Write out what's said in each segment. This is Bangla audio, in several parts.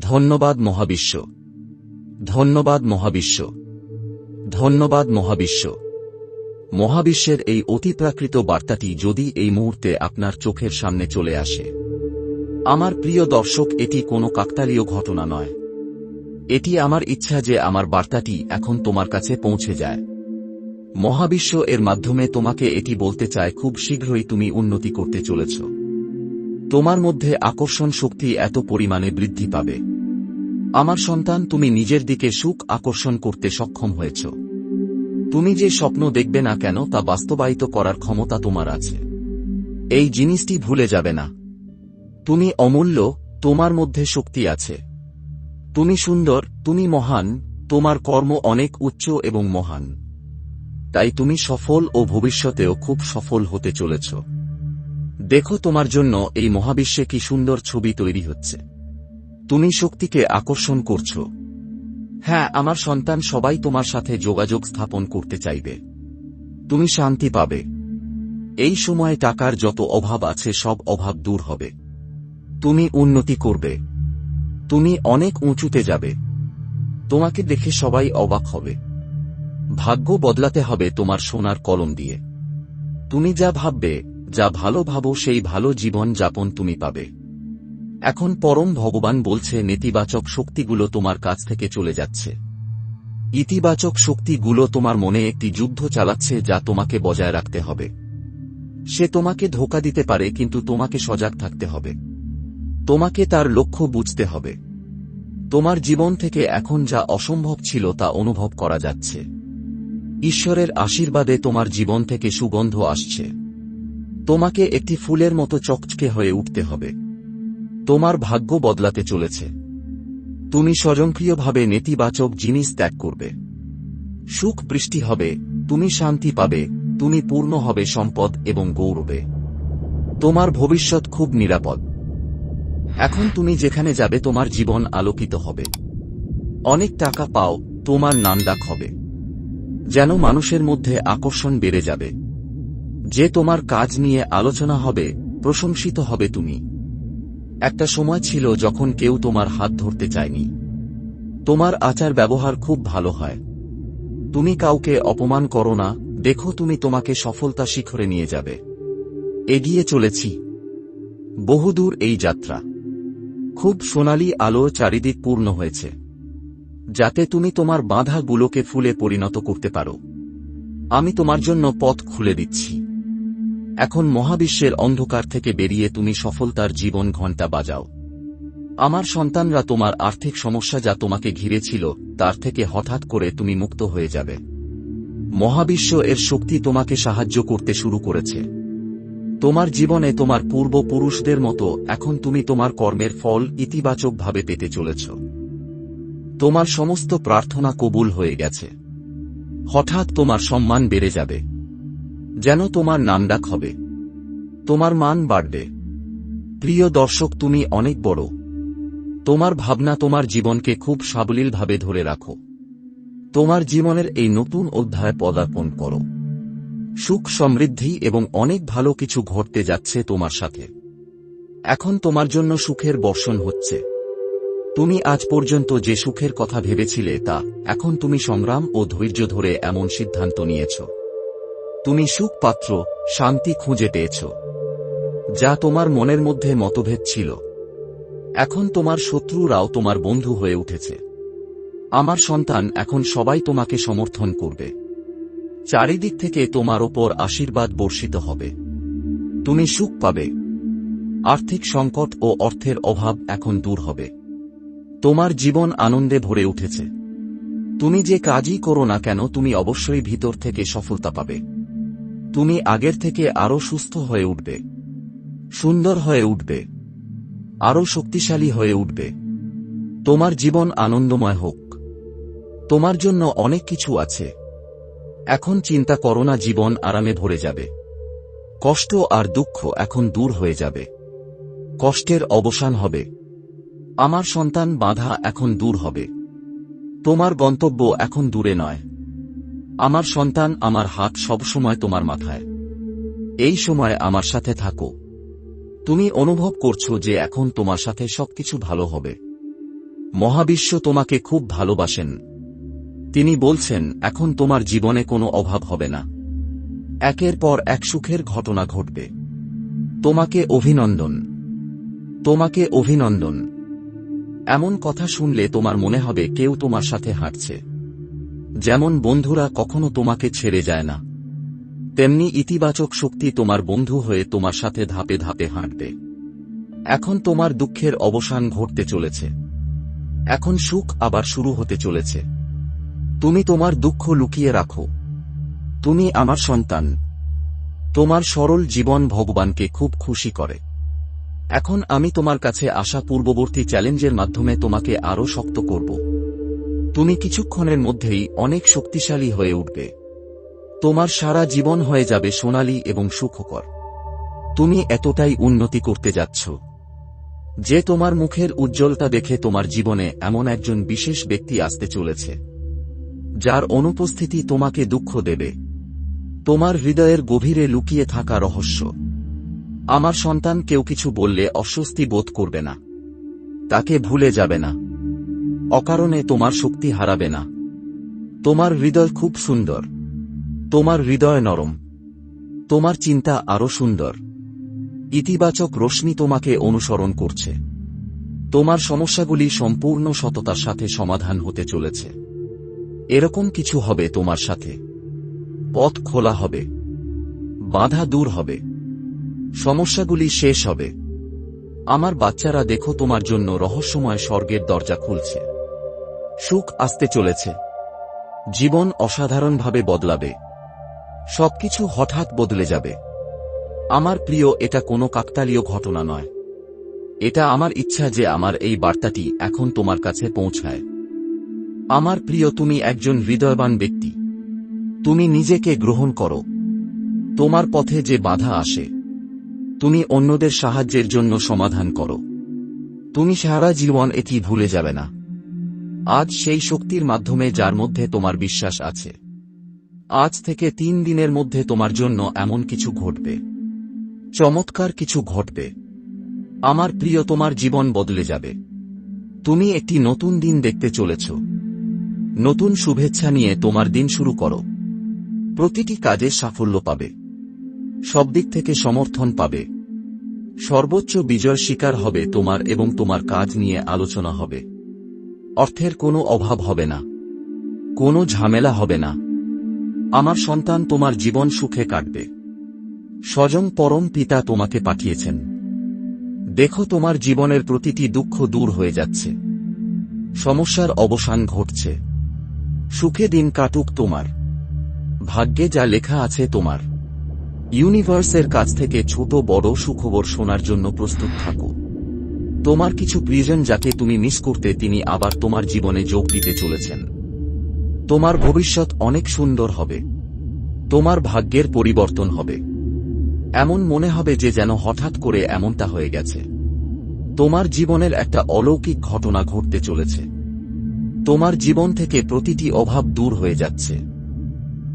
ধন্যবাদ মহাবিশ্ব। ধন্যবাদ মহাবিশ্ব। ধন্যবাদ মহাবিশ্ব। মহাবিশ্বের এই অতিপ্রাকৃত বার্তাটি যদি এই মুহূর্তে আপনার চোখের সামনে চলে আসে। আমার প্রিয় দর্শক, এটি কোনো কাকতালীয় ঘটনা নয়। এটি আমার ইচ্ছা যে আমার বার্তাটি এখন তোমার কাছে পৌঁছে যায়। মহাবিশ্ব এর মাধ্যমে তোমাকে এটি বলতে চায়, খুব শীঘ্রই তুমি উন্নতি করতে চলেছ। তোমার মধ্যে আকর্ষণ শক্তি এত পরিমাণে বৃদ্ধি পাবে। আমার সন্তান, তুমি নিজের দিকে সুখ আকর্ষণ করতে সক্ষম হয়েছ। তুমি যে স্বপ্ন দেখবে না কেন, তা বাস্তবায়িত করার ক্ষমতা তোমার আছে। এই জিনিসটি ভুলে যাবে না। তুমি অমূল্য, তোমার মধ্যে শক্তি আছে। তুমি সুন্দর, তুমি মহান, তোমার কর্ম অনেক উচ্চ এবং মহান। তাই তুমি সফল ও ভবিষ্যতেও খুব সফল হতে চলেছ। দেখো তোমার জন্য এই মহাবিশ্বে কি সুন্দর ছবি তৈরি হচ্ছে। তুমি শক্তিকে আকর্ষণ করছ। হ্যাঁ আমার সন্তান সবাই তোমার সাথে যোগাযোগ স্থাপন করতে চাইবে। তুমি শান্তি পাবে। এই সময়ে টাকার যত অভাব আছে, সব অভাব দূর হবে। তুমি উন্নতি করবে। তুমি অনেক উঁচুতে যাবে। তোমাকে দেখে সবাই অবাক হবে। ভাগ্য বদলাতে হবে তোমার সোনার কলম দিয়ে। তুমি যা ভাববে যা ভালো ভাবো সেই ভালো জীবন যাপন তুমি পাবে। এখন পরম ভগবান বলছে, নেতিবাচক শক্তিগুলো তোমার কাছ থেকে চলে যাচ্ছে। ইতিবাচক শক্তিগুলো তোমার মনে একটি যুদ্ধ চালাচ্ছে যা তোমাকে বজায় রাখতে হবে। সে তোমাকে ধোকা দিতে পারে, কিন্তু তোমাকে সজাগ থাকতে হবে। তোমাকে তার লক্ষ্য বুঝতে হবে। তোমার জীবন থেকে এখন যা অসম্ভব ছিল তা অনুভব করা যাচ্ছে। ঈশ্বরের আশীর্বাদে তোমার জীবন থেকে সুগন্ধ আসছে। তোমাকে একটি ফুলের মতো চকচকে হয়ে উঠতে হবে। তোমার ভাগ্য বদলাতে চলেছে। তুমি স্বয়ংক্রিয়ভাবে নেতিবাচক জিনিস ত্যাগ করবে। সুখ বৃষ্টি হবে, তুমি শান্তি পাবে, তুমি পূর্ণ হবে সম্পদ এবং গৌরবে। তোমার ভবিষ্যৎ খুব নিরাপদ। এখন তুমি যেখানে যাবে তোমার জীবন আলোকিত হবে। অনেক টাকা পাও, তোমার নামডাক হবে। যেন মানুষের মধ্যে আকর্ষণ বেড়ে যাবে। যে তোমার কাজ নিয়ে আলোচনা হবে, প্রশংসিত হবে তুমি। একটা সময় ছিল যখন কেউ তোমার হাত ধরতে চায়নি। তোমার আচার ব্যবহার খুব ভালো হয়। তুমি কাউকে অপমান করো না, দেখো তুমি তোমাকে সফলতা শিখরে নিয়ে যাবে। এগিয়ে চলেছি। বহুদূর এই যাত্রা। খুব সোনালি আলো চারিদিক পূর্ণ হয়েছে। যাতে তুমি তোমার বাঁধাগুলোকে ফুলে পরিণত করতে পারো। আমি তোমার জন্য পথ খুলে দিচ্ছি। এখন মহাবিশ্বের অন্ধকার থেকে বেরিয়ে তুমি সফলতার জীবন ঘণ্টা বাজাও। আমার সন্তানরা তোমার আর্থিক সমস্যা যা তোমাকে ঘিরেছিল, তার থেকে হঠাৎ করে তুমি মুক্ত হয়ে যাবে। মহাবিশ্ব এর শক্তি তোমাকে সাহায্য করতে শুরু করেছে। তোমার জীবনে তোমার পূর্বপুরুষদের মতো এখন তুমি তোমার কর্মের ফল ইতিবাচকভাবে পেতে চলেছ। তোমার সমস্ত প্রার্থনা কবুল হয়ে গেছে। হঠাৎ তোমার সম্মান বেড়ে যাবে। যেন তোমার নামডাক হবে। তোমার মান বাড়বে। প্রিয় দর্শক, তুমি অনেক বড়। তোমার ভাবনা তোমার জীবনকে খুব সাবলীলভাবে ধরে রাখো। তোমার জীবনের এই নতুন অধ্যায় পদার্পণ করো। সুখ, সমৃদ্ধি এবং অনেক ভালো কিছু ঘটতে যাচ্ছে তোমার সাথে। এখন তোমার জন্য সুখের বর্ষণ হচ্ছে। তুমি আজ পর্যন্ত যে সুখের কথা ভেবেছিলে তা এখন তুমি সংগ্রাম ও ধৈর্য ধরে এমন সিদ্ধান্ত নিয়েছ। তুমি সুখ পাত্র শান্তি খুঁজে পেয়েছ। যা তোমার মনের মধ্যে মতভেদ ছিল। এখন তোমার শত্রুরাও তোমার বন্ধু হয়ে উঠেছে। আমার সন্তান এখন সবাই তোমাকে সমর্থন করবে। চারিদিক থেকে তোমার ওপর আশীর্বাদ বর্ষিত হবে। তুমি সুখ পাবে। আর্থিক সংকট ও অর্থের অভাব এখন দূর হবে। তোমার জীবন আনন্দে ভরে উঠেছে। তুমি যে কাজই করো না কেন, তুমি অবশ্যই ভিতর থেকে সফলতা পাবে। তুমি আগের থেকে আরও সুস্থ হয়ে উঠবে। সুন্দর হয়ে উঠবে। আরও শক্তিশালী হয়ে উঠবে। তোমার জীবন আনন্দময় হোক। তোমার জন্য অনেক কিছু আছে। এখন চিন্তা করো না, জীবন আরামে ভরে যাবে। কষ্ট আর দুঃখ এখন দূর হয়ে যাবে। কষ্টের অবসান হবে। আমার সন্তান বাধা এখন দূর হবে। তোমার গন্তব্য এখন দূরে নয়। আমার সন্তান আমার হাত সবসময় তোমার মাথায়। এই সময় আমার সাথে থাকো। তুমি অনুভব করছ যে এখন তোমার সাথে সবকিছু ভালো হবে। মহাবিশ্ব তোমাকে খুব ভালোবাসেন। তিনি বলছেন, এখন তোমার জীবনে কোনো অভাব হবে না। একের পর এক সুখের ঘটনা ঘটবে। তোমাকে অভিনন্দন। তোমাকে অভিনন্দন। এমন কথা শুনলে তোমার মনে হবে কেউ তোমার সাথে হাঁটছে। যেমন বন্ধুরা কখনো তোমাকে ছেড়ে যায় না, তেমনি ইতিবাচক শক্তি তোমার বন্ধু হয়ে তোমার সাথে ধাপে ধাপে হাঁটবে। এখন তোমার দুঃখের অবসান ঘটতে চলেছে। এখন সুখ আবার শুরু হতে চলেছে। তুমি তোমার দুঃখ লুকিয়ে রাখো। তুমি আমার সন্তান। তোমার সরল জীবন ভগবানকে খুব খুশি করে। এখন আমি তোমার কাছে আসা পূর্ববর্তী চ্যালেঞ্জের মাধ্যমে তোমাকে আরও শক্ত করব। তুমি কিছুক্ষণের মধ্যেই অনেক শক্তিশালী হয়ে উঠবে। তোমার সারা জীবন হয়ে যাবে সোনালী এবং সুখকর। তুমি এতটাই উন্নতি করতে যাচ্ছ। যে তোমার মুখের উজ্জ্বলতা দেখে তোমার জীবনে এমন একজন বিশেষ ব্যক্তি আসতে চলেছে, যার অনুপস্থিতি তোমাকে দুঃখ দেবে। তোমার হৃদয়ের গভীরে লুকিয়ে থাকা রহস্য। আমার সন্তান কেউ কিছু বললে অস্বস্তি বোধ করবে না। তাকে ভুলে যাবে না। অকারণে তোমার শক্তি হারাবে না। তোমার হৃদয় খুব সুন্দর। তোমার হৃদয় নরম। তোমার চিন্তা আরও সুন্দর। ইতিবাচক রশ্মি তোমাকে অনুসরণ করছে। তোমার সমস্যাগুলি সম্পূর্ণ সততার সাথে সমাধান হতে চলেছে। এরকম কিছু হবে তোমার সাথে। পথ খোলা হবে। বাধা দূর হবে। সমস্যাগুলি শেষ হবে। আমার বাচ্চারা দেখো তোমার জন্য রহস্যময় স্বর্গের দরজা খুলছে। সুখ আসতে চলেছে। জীবন অসাধারণভাবে বদলাবে। সবকিছু হঠাৎ বদলে যাবে। আমার প্রিয়, এটা কোনো কাকতালীয় ঘটনা নয়। এটা আমার ইচ্ছা যে আমার এই বার্তাটি এখন তোমার কাছে পৌঁছায়। আমার প্রিয়, তুমি একজন হৃদয়বান ব্যক্তি। তুমি নিজেকে গ্রহণ করো। তোমার পথে যে বাধা আসে তুমি অন্যদের সাহায্যের জন্য সমাধান করো। তুমি সারা জীবন এটি ভুলে যাবে না। আজ সেই শক্তির মাধ্যমে যার মধ্যে তোমার বিশ্বাস আছে। আজ থেকে তিন দিনের মধ্যে তোমার জন্য এমন কিছু ঘটবে। চমৎকার কিছু ঘটবে। আমার প্রিয়, তোমার জীবন বদলে যাবে। তুমি একটি নতুন দিন দেখতে চলেছ। নতুন শুভেচ্ছা নিয়ে তোমার দিন শুরু করো। প্রতিটি কাজে সাফল্য পাবে। সব দিক থেকে সমর্থন পাবে। সর্বোচ্চ বিজয় শিকার হবে তোমার এবং তোমার কাজ নিয়ে আলোচনা হবে। অর্থের কোনো অভাব হবে না। কোনো ঝামেলা হবে না। আমার সন্তান তোমার জীবন সুখে কাটবে। স্বজন পরম পিতা তোমাকে পাঠিয়েছেন। দেখো তোমার জীবনের প্রতিটি দুঃখ দূর হয়ে যাচ্ছে। সমস্যার অবসান ঘটছে। সুখে দিন কাটুক তোমার। ভাগ্যে যা লেখা আছে তোমার। ইউনিভার্সের কাছ থেকে ছোট বড় সুখবর শোনার জন্য প্রস্তুত থাকো। তোমার কিছু প্রিয়জন যাকে তুমি মিস করতে তিনি আবার তোমার জীবনে যোগ দিতে চলেছেন। তোমার ভবিষ্যৎ অনেক সুন্দর হবে। তোমার ভাগ্যের পরিবর্তন হবে। এমন মনে হবে যে যেন হঠাৎ করে এমনটা হয়ে গেছে। তোমার জীবনের একটা অলৌকিক ঘটনা ঘটতে চলেছে। তোমার জীবন থেকে প্রতিটি অভাব দূর হয়ে যাচ্ছে।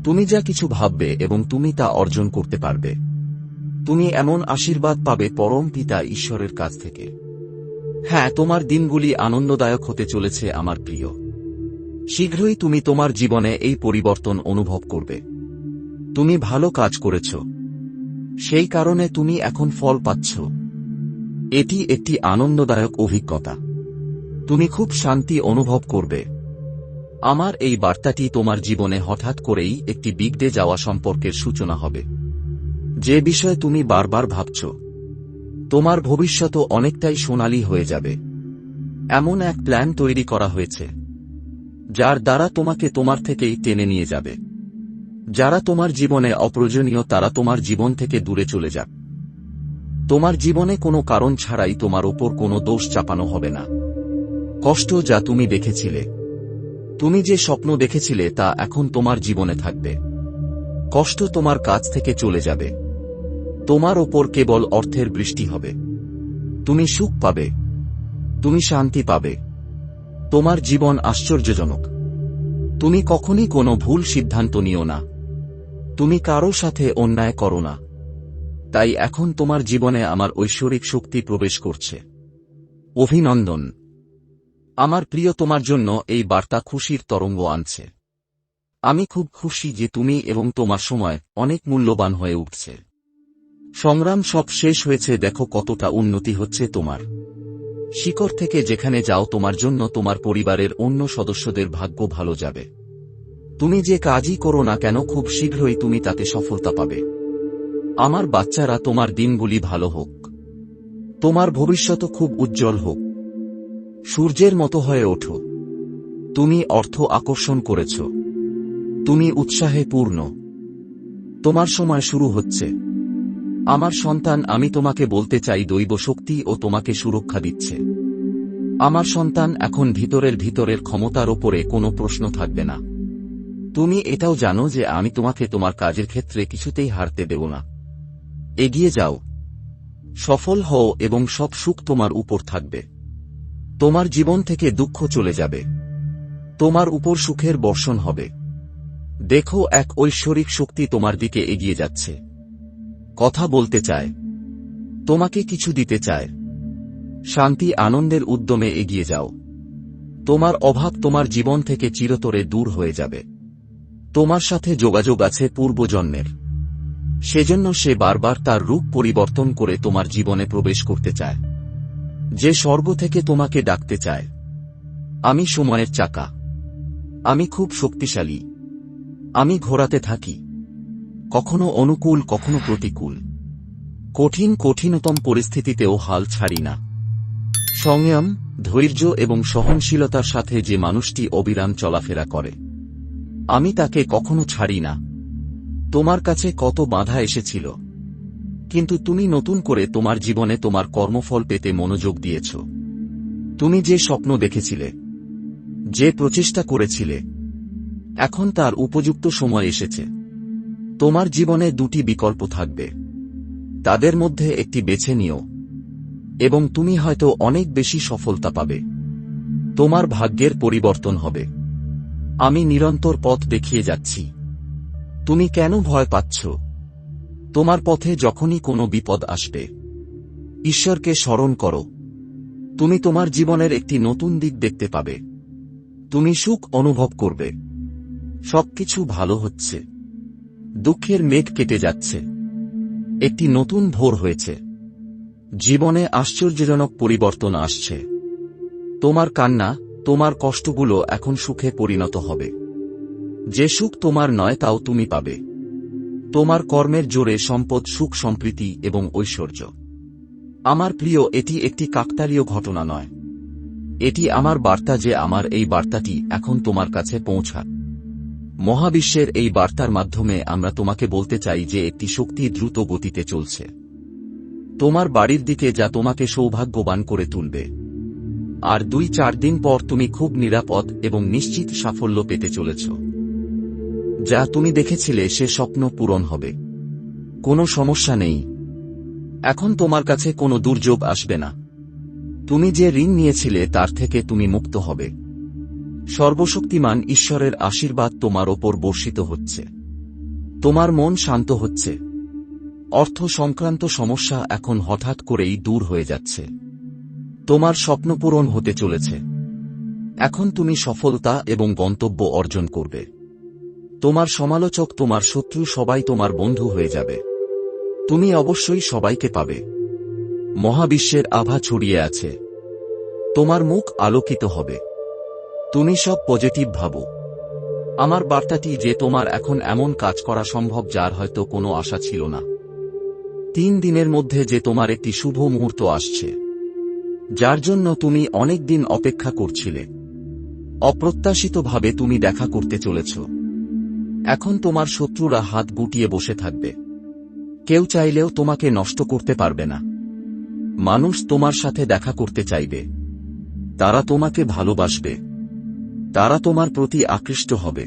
তুমি যা কিছু ভাববে এবং তুমি তা অর্জন করতে পারবে। তুমি এমন আশীর্বাদ পাবে পরম পিতা ঈশ্বরের কাছ থেকে। হ্যাঁ তোমার দিনগুলি আনন্দদায়ক হতে চলেছে আমার প্রিয়। শীঘ্রই তুমি তোমার জীবনে এই পরিবর্তন অনুভব করবে। তুমি ভালো কাজ করেছ। সেই কারণে তুমি এখন ফল পাচ্ছ। এটি একটি আনন্দদায়ক অভিজ্ঞতা। তুমি খুব শান্তি অনুভব করবে। আমার এই বার্তাটি তোমার জীবনে হঠাৎ করেই একটি বিগডে যাওয়া সম্পর্কের সূচনা হবে। যে বিষয়ে তুমি বারবার ভাবছ, তোমার ভবিষ্যৎও অনেকটাই সোনালী হয়ে যাবে। এমন এক প্ল্যান তৈরি করা হয়েছে, যার দ্বারা তোমাকে তোমার থেকেই টেনে নিয়ে যাবে। যারা তোমার জীবনে অপ্রয়োজনীয়, তারা তোমার জীবন থেকে দূরে চলে যাক। তোমার জীবনে কোনো কারণ ছাড়াই তোমার ওপর কোনো দোষ চাপানো হবে না। কষ্ট যা তুমি দেখেছিলে তুমি যে স্বপ্ন দেখেছিলে তা এখন তোমার জীবনে থাকবে। কষ্ট তোমার কাছ থেকে চলে যাবে। তোমার ওপর কেবল অর্থের বৃষ্টি হবে। তুমি সুখ পাবে। তুমি শান্তি পাবে। তোমার জীবন আশ্চর্যজনক। তুমি কখনই কোনো ভুল সিদ্ধান্ত নিও না। তুমি কারও সাথে অন্যায় করো না। তাই এখন তোমার জীবনে আমার ঐশ্বরিক শক্তি প্রবেশ করছে। অভিনন্দন। আমার প্রিয় তোমার জন্য এই বার্তা খুশির তরঙ্গ আনছে। আমি খুব খুশি যে তুমি এবং তোমার সময় অনেক মূল্যবান হয়ে উঠছে। সংগ্রাম সব শেষ হয়েছে, দেখো কতটা উন্নতি হচ্ছে তোমার। শিকড় থেকে যেখানে যাও, তোমার জন্য তোমার পরিবারের অন্য সদস্যদের ভাগ্য ভালো যাবে। তুমি যে কাজই করো না কেন, খুব শীঘ্রই তুমি তাতে সফলতা পাবে। আমার বাচ্চারা, তোমার দিনগুলি ভালো হোক। তোমার ভবিষ্যৎ খুব উজ্জ্বল হোক। সূর্যের মতো হয়ে ওঠো। তুমি অর্থ আকর্ষণ করেছ। তুমি উৎসাহে পূর্ণ। তোমার সময় শুরু হচ্ছে। আমার সন্তান, আমি তোমাকে বলতে চাই, দৈব শক্তি ও তোমাকে সুরক্ষা দিচ্ছে। আমার সন্তান, এখন ভিতরের ভিতরের ক্ষমতার ওপরে কোনো প্রশ্ন থাকবে না। তুমি এটাও জানো যে আমি তোমাকে তোমার কাজের ক্ষেত্রে কিছুতেই হারতে দেব না। এগিয়ে যাও। সফল হও এবং সব সুখ তোমার উপর থাকবে। তোমার জীবন থেকে দুঃখ চলে যাবে। তোমার উপর সুখের বর্ষণ হবে। দেখো, এক ঐশ্বরিক শক্তি তোমার দিকে এগিয়ে যাচ্ছে। কথা বলতে চায়। তোমাকে কিছু দিতে চায়। শান্তি আনন্দের উদ্যমে এগিয়ে যাও। তোমার অভাব তোমার জীবন থেকে চিরতরে দূর হয়ে যাবে। তোমার সাথে যোগাযোগ আছে পূর্বজন্মের। সেজন্য সে বারবার তার রূপ পরিবর্তন করে তোমার জীবনে প্রবেশ করতে চায়। যে স্বর্গ থেকে তোমাকে ডাকতে চায়। আমি সময়ের চাকা। আমি খুব শক্তিশালী। আমি ঘোরাতে থাকি। কখনো অনুকূল, কখনো প্রতিকূল। কঠিন, কঠিনতম পরিস্থিতিতেও হাল ছাড়ি না। সংযম, ধৈর্য এবং সহনশীলতার সাথে যে মানুষটি অবিরাম চলাফেরা করে। আমি তাকে কখনো ছাড়ি না। তোমার কাছে কত বাধা এসেছিল? কিন্তু তুমি নতুন করে তোমার জীবনে তোমার কর্মফল পেতে মনোযোগ দিয়েছ। তুমি যে স্বপ্ন দেখেছিলে, যে প্রচেষ্টা করেছিলে, এখন তার উপযুক্ত সময় এসেছে। তোমার জীবনে দুটি বিকল্প থাকবে। তাদের মধ্যে একটি বেছে নিও, এবং তুমি হয়তো অনেক বেশি সফলতা পাবে। তোমার ভাগ্যের পরিবর্তন হবে। আমি নিরন্তর পথ দেখিয়ে যাচ্ছি। তুমি কেন ভয় পাচ্ছ? তোমার পথে যখনই কোনো বিপদ আসবে, ঈশ্বরকে স্মরণ করো। তুমি তোমার জীবনের একটি নতুন দিক দেখতে পাবে। তুমি সুখ অনুভব করবে। সবকিছু ভালো হচ্ছে। দুঃখের মেঘ কেটে যাচ্ছে। একটি নতুন ভোর হয়েছে। জীবনে আশ্চর্যজনক পরিবর্তন আসছে। তোমার কান্না, তোমার কষ্টগুলো এখন সুখে পরিণত হবে। যে সুখ তোমার নয়, তাও তুমি পাবে। তোমার কর্মের জোরে সম্পদ, সুখ, সম্প্রীতি এবং ঐশ্বর্য। আমার প্রিয়, এটি একটি কাকতালীয় ঘটনা নয়। এটি আমার বার্তা যে আমার এই বার্তাটি এখন তোমার কাছে পৌঁছা মহাবিশ্বের এই বার্তার মাধ্যমে আমরা তোমাকে বলতে চাই যে একটি শক্তি দ্রুত গতিতে চলছে। তোমার বাড়ির দিকে যা তোমাকে সৌভাগ্যবান করে তুলবে। আর দুই চার দিন পর তুমি খুব নিরাপদ এবং নিশ্চিত সাফল্য পেতে চলেছ। যা তুমি দেখেছিলে সে স্বপ্ন পূরণ হবে। কোনো সমস্যা নেই। এখন তোমার কাছে কোনো দুর্যোগ আসবে না। তুমি যে ঋণ নিয়েছিলে তার থেকে তুমি মুক্ত হবে। সর্বশক্তিমান ঈশ্বরের আশীর্বাদ তোমার ওপর বর্ষিত হচ্ছে। তোমার মন শান্ত হচ্ছে। অর্থ সংক্রান্ত সমস্যা এখন হঠাৎ করেই দূর হয়ে যাচ্ছে। তোমার স্বপ্ন পূরণ হতে চলেছে। এখন তুমি সফলতা এবং গন্তব্য অর্জন করবে। তোমার সমালোচক তোমার শত্রু সবাই তোমার বন্ধু হয়ে যাবে। তুমি অবশ্যই সবাইকে পাবে। মহাবিশ্বের আভা ছড়িয়ে আছে। তোমার মুখ আলোকিত হবে। তুমি সব পজিটিভ ভাবো। আমার বার্তাটি যে তোমার এখন এমন কাজ করা সম্ভব যার হয়তো কোনো আশা ছিল না। তিন দিনের মধ্যে যে তোমার একটি শুভ মুহূর্ত আসছে। যার জন্য তুমি অনেক দিন অপেক্ষা করছিলে। অপ্রত্যাশিতভাবে তুমি দেখা করতে চলেছ। এখন তোমার শত্রুরা হাত গুটিয়ে বসে থাকবে। কেউ চাইলেও তোমাকে নষ্ট করতে পারবে না। মানুষ তোমার সাথে দেখা করতে চাইবে। তারা তোমাকে ভালোবাসবে। তারা তোমার প্রতি আকৃষ্ট হবে।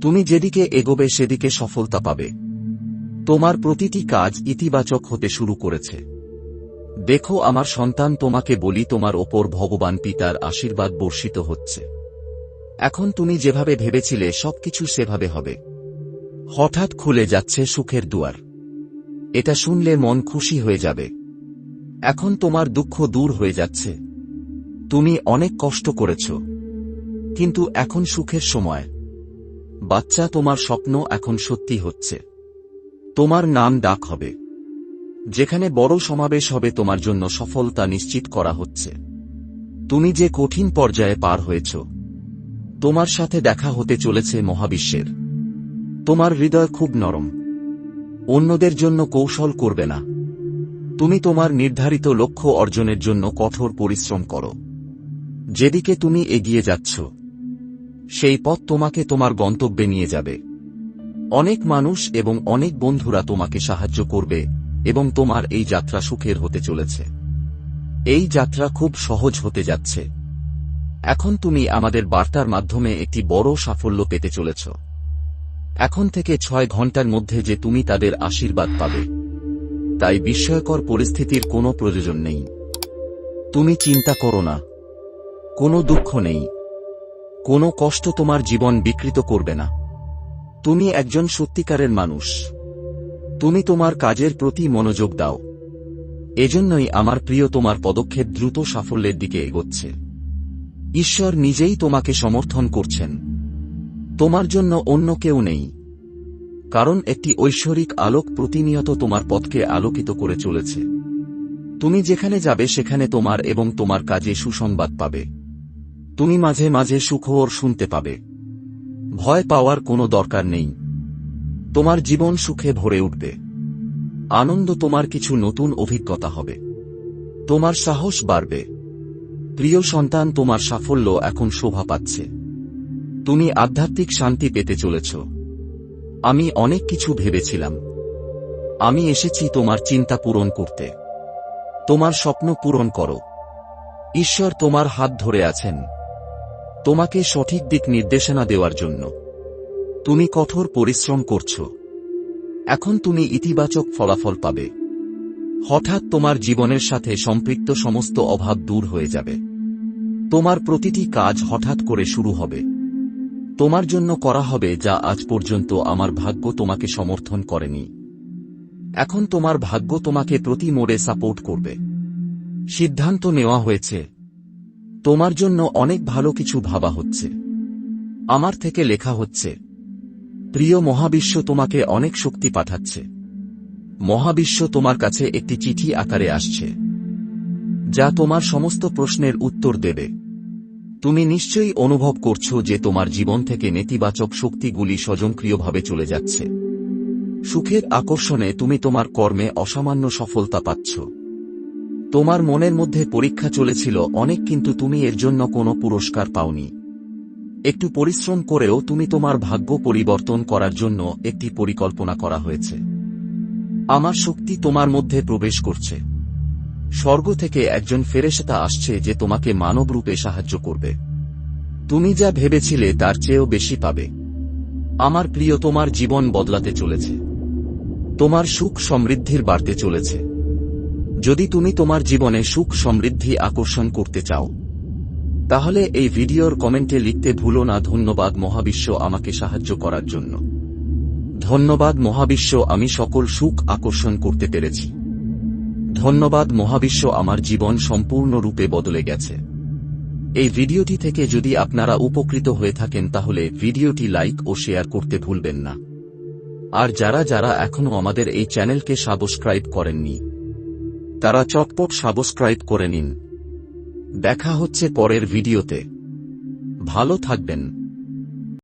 তুমি যেদিকে এগোবে সেদিকে সফলতা পাবে। তোমার প্রতিটি কাজ ইতিবাচক হতে শুরু করেছে। দেখো, আমার সন্তান তোমাকে বলি, তোমার ওপর ভগবান পিতার আশীর্বাদ বর্ষিত হচ্ছে। এখন তুমি যেভাবে ভেবেছিলে, সবকিছু সেভাবে হবে। হঠাৎ খুলে যাচ্ছে সুখের দুয়ার। এটা শুনলে মন খুশি হয়ে যাবে। এখন তোমার দুঃখ দূর হয়ে যাচ্ছে। তুমি অনেক কষ্ট করেছ। কিন্তু এখন সুখের সময়। বাচ্চা, তোমার স্বপ্ন এখন সত্যি হচ্ছে। তোমার নাম ডাক হবে। যেখানে বড় সমাবেশ হবে, তোমার জন্য সফলতা নিশ্চিত করা হচ্ছে। তুমি যে কঠিন পর্যায়ে পার হয়েছ তোমার সাথে দেখা হতে চলেছে মহাবিশ্বের। তোমার হৃদয় খুব নরম। অন্যদের জন্য কৌশল করবে না। তুমি তোমার নির্ধারিত লক্ষ্য অর্জনের জন্য কঠোর পরিশ্রম করো। যেদিকে তুমি এগিয়ে যাচ্ছ, সেই পথ তোমাকে তোমার গন্তব্যে নিয়ে যাবে। অনেক মানুষ এবং অনেক বন্ধুরা তোমাকে সাহায্য করবে এবং তোমার এই যাত্রা সুখের হতে চলেছে। এই যাত্রা খুব সহজ হতে যাচ্ছে। এখন তুমি আমাদের বার্তার মাধ্যমে একটি বড় সাফল্য পেতে চলেছ। এখন থেকে ছয় ঘণ্টার মধ্যে যে তুমি তাদের আশীর্বাদ পাবে। তাই বিস্ময়কর পরিস্থিতির কোনো প্রয়োজন নেই। তুমি চিন্তা করো না। কোনো দুঃখ নেই। কোনো কষ্ট তোমার জীবন বিকৃত করবে না। তুমি একজন সত্যিকারের মানুষ। তুমি তোমার কাজের প্রতি মনোযোগ দাও। এজন্যই আমার প্রিয় তোমার পদক্ষেপ দ্রুত সাফল্যের দিকে এগোচ্ছে। ঈশ্বর নিজেই তোমাকে সমর্থন করছেন। তোমার জন্য অন্য কেউ নেই। কারণ একটি ঐশ্বরিক আলোক প্রতিনিয়ত তোমার পথকে আলোকিত করে চলেছে। তুমি যেখানে যাবে সেখানে তোমার এবং তোমার কাজে সুসংবাদ পাবে। তুমি মাঝে মাঝে সুখবর শুনতে পাবে। ভয় পাওয়ার কোনো দরকার নেই। তোমার জীবন সুখে ভরে উঠবে। আনন্দ তোমার কিছু নতুন অভিজ্ঞতা হবে। তোমার সাহস বাড়বে। প্রিয় সন্তান, তোমার সাফল্য এখন শোভা পাচ্ছে। তুমি আধ্যাত্মিক শান্তি পেতে চলেছ। আমি অনেক কিছু ভেবেছিলাম। আমি এসেছি তোমার চিন্তা পূরণ করতে। তোমার স্বপ্ন পূরণ করো। ঈশ্বর তোমার হাত ধরে আছেন। তোমাকে সঠিক দিক নির্দেশনা দেওয়ার জন্য। তুমি কঠোর পরিশ্রম করছ। এখন তুমি ইতিবাচক ফলাফল পাবে। হঠাৎ তোমার জীবনের সাথে সম্পৃক্ত সমস্ত অভাব দূর হয়ে যাবে। তোমার প্রতিটি কাজ হঠাৎ করে শুরু হবে। তোমার জন্য করা হবে যা আজ পর্যন্ত আমার ভাগ্য তোমাকে সমর্থন করেনি। এখন তোমার ভাগ্য তোমাকে প্রতি মোড়ে সাপোর্ট করবে। সিদ্ধান্ত নেওয়া হয়েছে। তোমার জন্য অনেক ভালো কিছু ভাবা হচ্ছে। আমার থেকে লেখা হচ্ছে, প্রিয় মহাবিশ্ব তোমাকে অনেক শক্তি পাঠাচ্ছে। মহাবিশ্ব তোমার কাছে একটি চিঠি আকারে আসছে। যা তোমার সমস্ত প্রশ্নের উত্তর দেবে। তুমি নিশ্চয়ই অনুভব করছ যে তোমার জীবন থেকে নেতিবাচক শক্তিগুলি স্বজনক্রিয়ভাবে চলে যাচ্ছে। সুখের আকর্ষণে তুমি তোমার কর্মে অসামান্য সফলতা পাচ্ছ। তোমার মনের মধ্যে পরীক্ষা চলেছিল, অনেক কিন্তু তুমি এর জন্য কোনো পুরস্কার পাওনি। একটু পরিশ্রম করেও তুমি তোমার ভাগ্য পরিবর্তন করার জন্য একটি পরিকল্পনা করা হয়েছে। আমার শক্তি তোমার মধ্যে প্রবেশ করছে। স্বর্গ থেকে একজন ফেরেশতা আসছে যে তোমাকে মানব রূপে সাহায্য করবে। তুমি যা ভেবেছিলে তার চেয়েও বেশি পাবে। আমার প্রিয়, তোমার জীবন বদলাতে চলেছে। তোমার সুখ সমৃদ্ধির বাড়তে চলেছে। যদি তুমি তোমার জীবনে সুখ সমৃদ্ধি আকর্ষণ করতে চাও, তাহলে এই ভিডিওর কমেন্টে লিখতে ভুলো না, ধন্যবাদ মহাবিশ্ব আমাকে সাহায্য করার জন্য। ধন্যবাদ মহাবিশ্ব, আমি সকল সুখ আকর্ষণ করতে পেরেছি। ধন্যবাদ, মহাবিশ্ব আমার জীবন সম্পূর্ণরূপে বদলে গেছে। এই ভিডিওটি থেকে যদি আপনারা উপকৃত হয়ে থাকেন, তাহলে ভিডিওটি লাইক ও শেয়ার করতে ভুলবেন না। আর যারা যারা এখনও আমাদের এই চ্যানেলকে সাবস্ক্রাইব করেননি, তারা চটপট সাবস্ক্রাইব করে নিন। দেখা হচ্ছে পরের ভিডিওতে। ভালো থাকবেন।